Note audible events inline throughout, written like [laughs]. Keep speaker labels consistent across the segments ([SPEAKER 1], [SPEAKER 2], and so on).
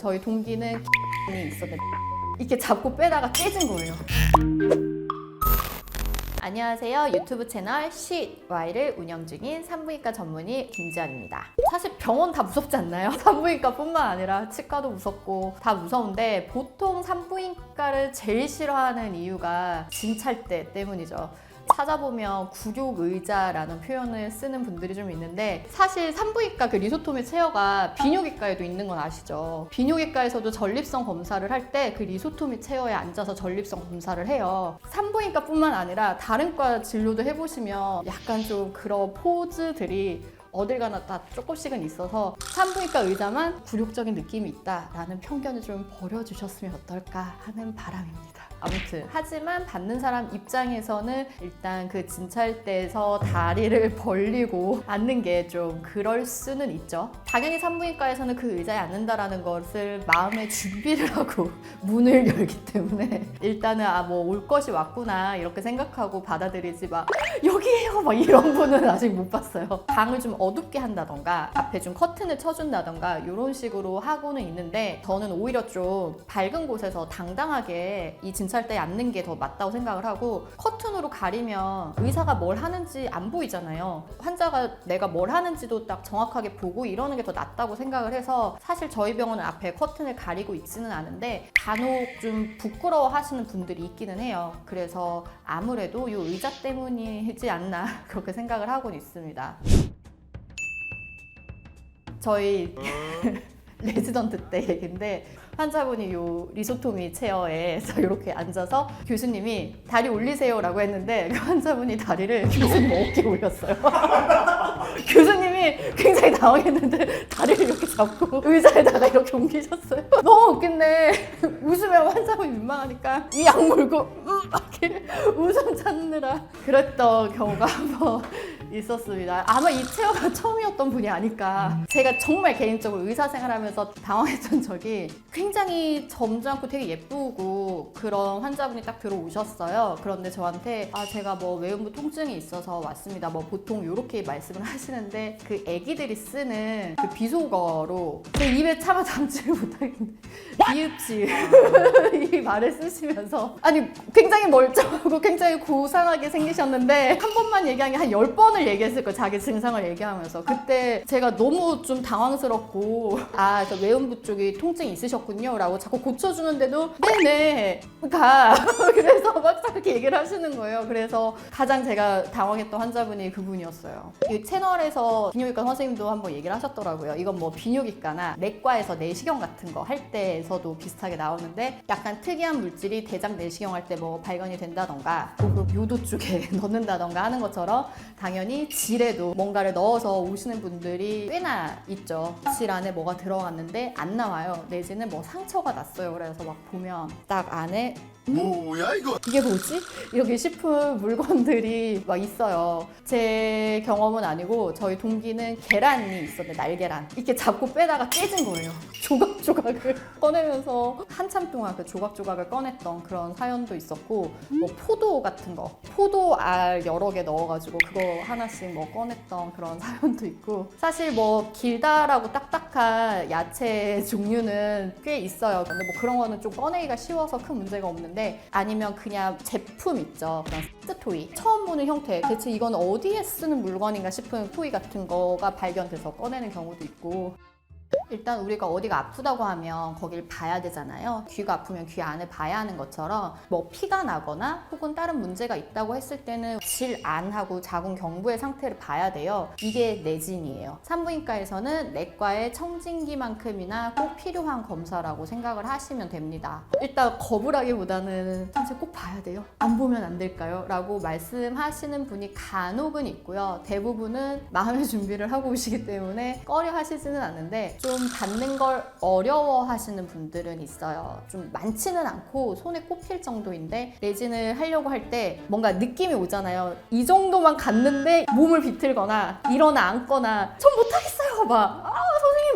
[SPEAKER 1] 저희 동기는 이 있었는데 이렇게 잡고 빼다가 깨진 거예요. 안녕하세요. 유튜브 채널 쉿와이를 운영 중인 산부인과 전문의 김지연입니다. 사실 병원 다 무섭지 않나요? [laughs] 산부인과뿐만 아니라 치과도 무섭고 다 무서운데 보통 산부인과를 제일 싫어하는 이유가 진찰대 때문이죠. 찾아보면 구욕 의자라는 표현을 쓰는 분들이 좀 있는데 사실 산부인과 그 리소토미 체어가 비뇨기과에도 있는 건 아시죠? 비뇨기과에서도 전립선 검사를 할 때 그 리소토미 체어에 앉아서 전립선 검사를 해요. 산부인과뿐만 아니라 다른 과 진료도 해보시면 약간 좀 그런 포즈들이 어딜 가나 다 조금씩은 있어서 산부인과 의자만 굴욕적인 느낌이 있다라는 편견을 좀 버려주셨으면 어떨까 하는 바람입니다. 아무튼 하지만 받는 사람 입장에서는 일단 그 진찰대에서 다리를 [laughs] 벌리고 앉는 게 좀 그럴 수는 있죠. 당연히 산부인과에서는 그 의자에 앉는다라는 것을 마음의 준비를 [laughs] 하고 문을 열기 때문에 일단은 아 뭐 올 것이 왔구나 이렇게 생각하고 받아들이지 막 여기에요 막 이런 분은 아직 못 봤어요. 방을 좀 어둡게 한다던가 앞에 좀 커튼을 쳐준다던가 이런 식으로 하고는 있는데 저는 오히려 좀 밝은 곳에서 당당하게 이 진찰대에 앉는 게 더 맞다고 생각을 하고 커튼으로 가리면 의사가 뭘 하는지 안 보이잖아요. 환자가 내가 뭘 하는지도 딱 정확하게 보고 이러는 게 더 낫다고 생각을 해서 사실 저희 병원은 앞에 커튼을 가리고 있지는 않은데 간혹 좀 부끄러워 하시는 분들이 있기는 해요. 그래서 아무래도 이 의자 때문이 지 않나 [laughs] 그렇게 생각을 하고 있습니다. 저희 [laughs] 레지던트 때 얘긴데 환자분이 요 리소토미 체어에서 이렇게 앉아서 교수님이 다리 올리세요라고 했는데 그 환자분이 다리를 교수님 어깨에 올렸어요. [laughs] 교수님이 굉장히 당황했는데 다리를 이렇게 잡고 의자에다가 이렇게 옮기셨어요. 너무 웃긴데 웃으면 환자분이 민망하니까 이 약 물고 음 이렇게 [laughs] 찾느라 그랬던 경우가 한번 있었습니다. 아마 이 체어가 [laughs] 처음이었던 분이 아닐까. 제가 정말 개인적으로 의사 생활하면서 당황했던 적이 굉장히 점잖고 되게 예쁘고 그런 환자분이 딱 들어오셨어요. 그런데 저한테 아 제가 뭐 외음부 통증이 있어서 왔습니다. 뭐 보통 이렇게 말씀을 하시는데 그 애기들이 쓰는 그 비속어로 제 입에 차마 담지를 못하겠는데 비읍지 [laughs] 이 말을 쓰시면서 아니 굉장히 멀쩡하고 굉장히 고상하게 생기셨는데 한 번만 얘기한 게 한 열번을 얘기했을 거예요. 자기 증상을 얘기하면서. 그때 제가 너무 좀 당황스럽고 아 저 외음부 쪽이 통증이 있으셨군요. 라고 자꾸 고쳐주는데도 네네. 가 [laughs] 그래서 막 그렇게 얘기를 하시는 거예요. 그래서 가장 제가 당황했던 환자분이 그분이었어요. 이 채널에서 비뇨기과 선생님도 한번 얘기를 하셨더라고요. 이건 뭐 비뇨기과나 내과에서 내시경 같은 거 할 때에서도 비슷하게 나오는데 약간 특이한 물질이 대장 내시경 할 때 뭐 발견이 된다던가 혹은 요도 쪽에 [laughs] 넣는다던가 하는 것처럼 당연히 질에도 뭔가를 넣어서 오시는 분들이 꽤나 있죠. 질 안에 뭐가 들어갔는데 안 나와요. 내지는 뭐 상처가 났어요. 그래서 막 보면 딱 안에
[SPEAKER 2] 뭐야 이거?
[SPEAKER 1] 이게 뭐지? 이렇게 싶은 물건들이 막 있어요. 제 경험은 아니고 저희 동기는 계란이 있었는데 날계란 이렇게 잡고 빼다가 깨진 거예요. [laughs] 조각조각을 꺼내면서 한참 동안 그 조각조각을 꺼냈던 그런 사연도 있었고 뭐 포도 같은 거 포도 알 여러 개 넣어가지고 그거 하나씩 뭐 꺼냈던 그런 [laughs] 사연도 있고 사실 뭐 길다라고 딱딱한 야채 종류는 꽤 있어요. 근데 뭐 그런 거는 좀 꺼내기가 쉬워서 큰 문제가 없는데 아니면 그냥 제품 있죠. 세트 토이. 처음 보는 형태. 대체 이건 어디에 쓰는 물건인가 싶은 토이 같은 거가 발견돼서 꺼내는 경우도 있고 일단 우리가 어디가 아프다고 하면 거길 봐야 되잖아요. 귀가 아프면 귀 안을 봐야 하는 것처럼 뭐 피가 나거나 혹은 다른 문제가 있다고 했을 때는 질 안하고 자궁 경부의 상태를 봐야 돼요. 이게 내진이에요. 산부인과에서는 내과의 청진기만큼이나 꼭 필요한 검사라고 생각을 하시면 됩니다. 일단 거부라기보다는 선생님 꼭 봐야 돼요. 안 보면 안 될까요? 라고 말씀하시는 분이 간혹은 있고요. 대부분은 마음의 [laughs] 준비를 하고 오시기 때문에 꺼려 하시지는 않는데 좀 받는 걸 어려워 하시는 분들은 있어요. 좀 많지는 않고 손에 꼽힐 정도인데 레진을 하려고 할 때 뭔가 느낌이 오잖아요. 이 정도만 갔는데 몸을 비틀거나 일어나 앉거나 전 못하겠어요. 막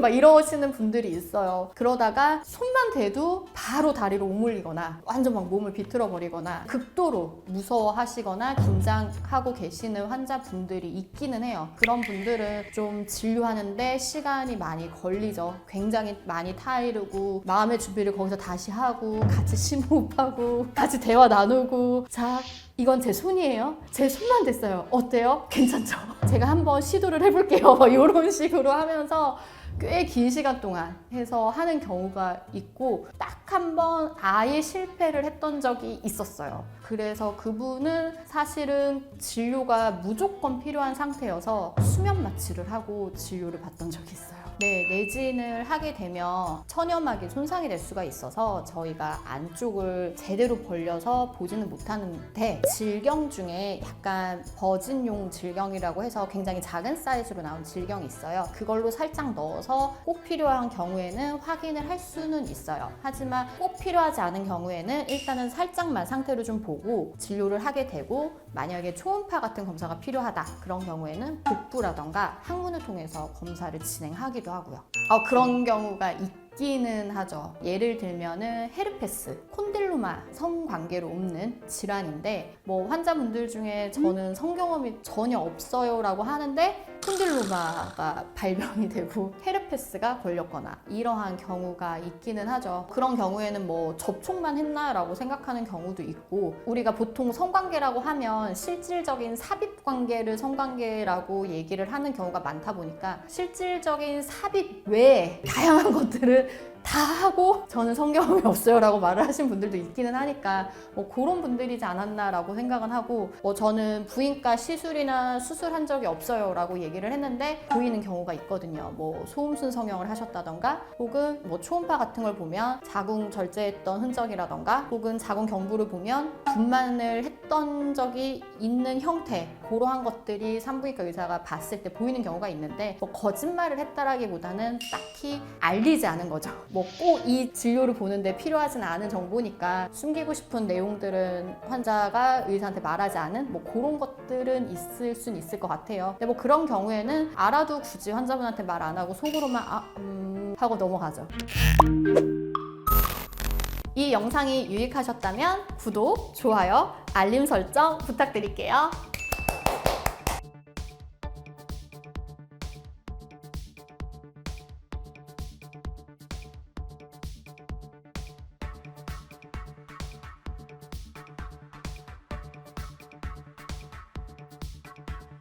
[SPEAKER 1] 막 이러시는 분들이 있어요. 그러다가 손만 대도 바로 다리로 오물리거나 완전 막 몸을 비틀어 버리거나 극도로 무서워하시거나 긴장하고 계시는 환자분들이 있기는 해요. 그런 분들은 좀 진료하는데 시간이 많이 걸리죠. 굉장히 많이 타이르고 마음의 준비를 거기서 다시 하고 같이 심호흡하고 [laughs] 같이 대화 나누고 자 이건 제 손이에요. 제 손만 됐어요. 어때요? 괜찮죠? 제가 한번 시도를 해볼게요. [laughs] 이런 식으로 하면서 꽤 긴 시간 동안 해서 하는 경우가 있고 딱 한 번 아예 실패를 했던 적이 있었어요. 그래서 그분은 사실은 진료가 무조건 필요한 상태여서 수면 마취를 하고 진료를 받던 적이 있어요. 네, 내진을 하게 되면 천여막이 손상이 될 수가 있어서 저희가 안쪽을 제대로 벌려서 보지는 못하는데 질경 중에 약간 버진용 질경이라고 해서 굉장히 작은 사이즈로 나온 질경이 있어요. 그걸로 살짝 넣어서 꼭 필요한 경우에는 확인을 할 수는 있어요. 하지만 꼭 필요하지 않은 경우에는 일단은 살짝만 상태를 좀 보고 진료를 하게 되고 만약에 초음파 같은 검사가 필요하다 그런 경우에는 복부라던가 항문을 통해서 검사를 진행하기도 하고요. 어, 그런 경우가 있 기는 하죠. 예를 들면은 헤르페스, 콘딜로마 성관계로 옮는 질환인데 뭐 환자분들 중에 저는 성경험이 전혀 없어요라고 하는데 콘딜로마가 발병이 되고 헤르페스가 걸렸거나 이러한 경우가 있기는 하죠. 그런 경우에는 뭐 접촉만 했나라고 생각하는 경우도 있고 우리가 보통 성관계라고 하면 실질적인 삽입 관계를 성관계라고 얘기를 하는 경우가 많다 보니까 실질적인 삽입 외에 다양한 것들을 다 하고 저는 성경험이 [laughs] 없어요라고 말을 하신 분들도 있기는 하니까 뭐 그런 분들이지 않았나라고 생각은 하고 뭐 저는 부인과 시술이나 수술한 적이 없어요라고 얘기를 했는데 보이는 경우가 있거든요. 뭐 소음순 성형을 하셨다던가 혹은 뭐 초음파 같은 걸 보면 자궁 절제했던 흔적이라던가 혹은 자궁 경부를 보면 분만을 했던 적이 있는 형태 그러한 것들이 산부인과 의사가 봤을 때 보이는 경우가 있는데 뭐 거짓말을 했다라기보다는 딱히 알리지 않은 거죠. 뭐 꼭 이 진료를 보는데 필요하진 않은 정보니까 숨기고 싶은 내용들은 환자가 의사한테 말하지 않은 뭐 그런 것들은 있을 순 있을 것 같아요. 근데 뭐 그런 경우에는 알아도 굳이 환자분한테 말 안 하고 속으로만 아, 음 하고 넘어가죠. 이 영상이 유익하셨다면 구독, 좋아요, 알림 설정 부탁드릴게요.